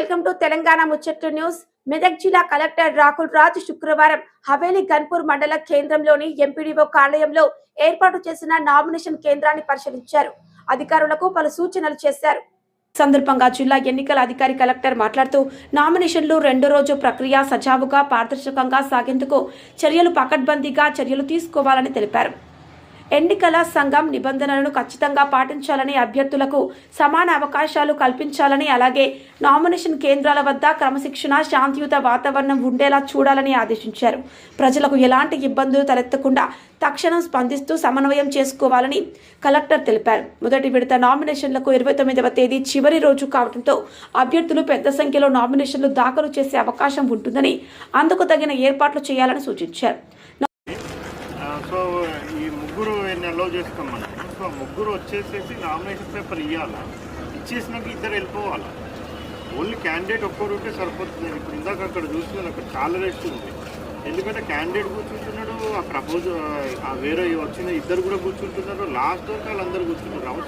Welcome to Telangana ముచ్చట్లు news. Medak జిల్లా collector Rahul Raj శుక్రవారం హవేలీ గన్పూర్ మండల కేంద్రంలోని ఎంపీడీఓ కార్యాలయంలో ఏర్పాటు చేసిన నామినేషన్ కేంద్రాన్ని పరిశీలించారు. అధికారులకు పలు సూచనలు చేశారు. సందర్భంగా జిల్లా ఎన్నికల అధికారి కలెక్టర్ మాట్లాడుతూ నామినేషన్లు రెండో రోజు ప్రక్రియ సజావుగా పారదర్శకంగా సాగేందుకు చర్యలు పకడ్బందీగా చర్యలు తీసుకోవాలని తెలిపారు. ఎన్నికల సంఘం నిబంధనలను ఖచ్చితంగా పాటించాలని అభ్యర్థులకు సమాన అవకాశాలు కల్పించాలని అలాగే నామినేషన్ కేంద్రాల వద్ద క్రమశిక్షణ శాంతియుత వాతావరణం ఉండేలా చూడాలని ఆదేశించారు. ప్రజలకు ఎలాంటి ఇబ్బందులు తలెత్తకుండా తక్షణం స్పందిస్తూ సమన్వయం చేసుకోవాలని కలెక్టర్ తెలిపారు. మొదటి విడత నామినేషన్లకు ఇరవై తొమ్మిదవ తేదీ చివరి రోజు కావడంతో అభ్యర్థులు పెద్ద సంఖ్యలో నామినేషన్లు దాఖలు చేసే అవకాశం ఉంటుందని అందుకు తగిన ఏర్పాట్లు చేయాలని సూచించారు. సో ఈ ముగ్గురు అలౌ చేస్తాం మనం? సో ముగ్గురు వచ్చేసేసి నామినేషన్ పేపర్ ఇవ్వాలా ఇచ్చేసినాక ఇద్దరు వెళ్ళిపోవాలా? ఓన్లీ క్యాండిడేట్ ఒక్కరు ఉంటే సరిపోతుంది. ఇప్పుడు ఇందాక అక్కడ చూస్తున్నాను అక్కడ చాలా రేట్స్ ఉంది. ఎందుకంటే క్యాండిడేట్ కూర్చుంటున్నాడు ఆ ప్రపోజ్ ఆ వేరే వచ్చిన ఇద్దరు కూడా కూర్చుంటున్నారు లాస్ట్ వరకు వాళ్ళందరూ కూర్చుంటున్నారు.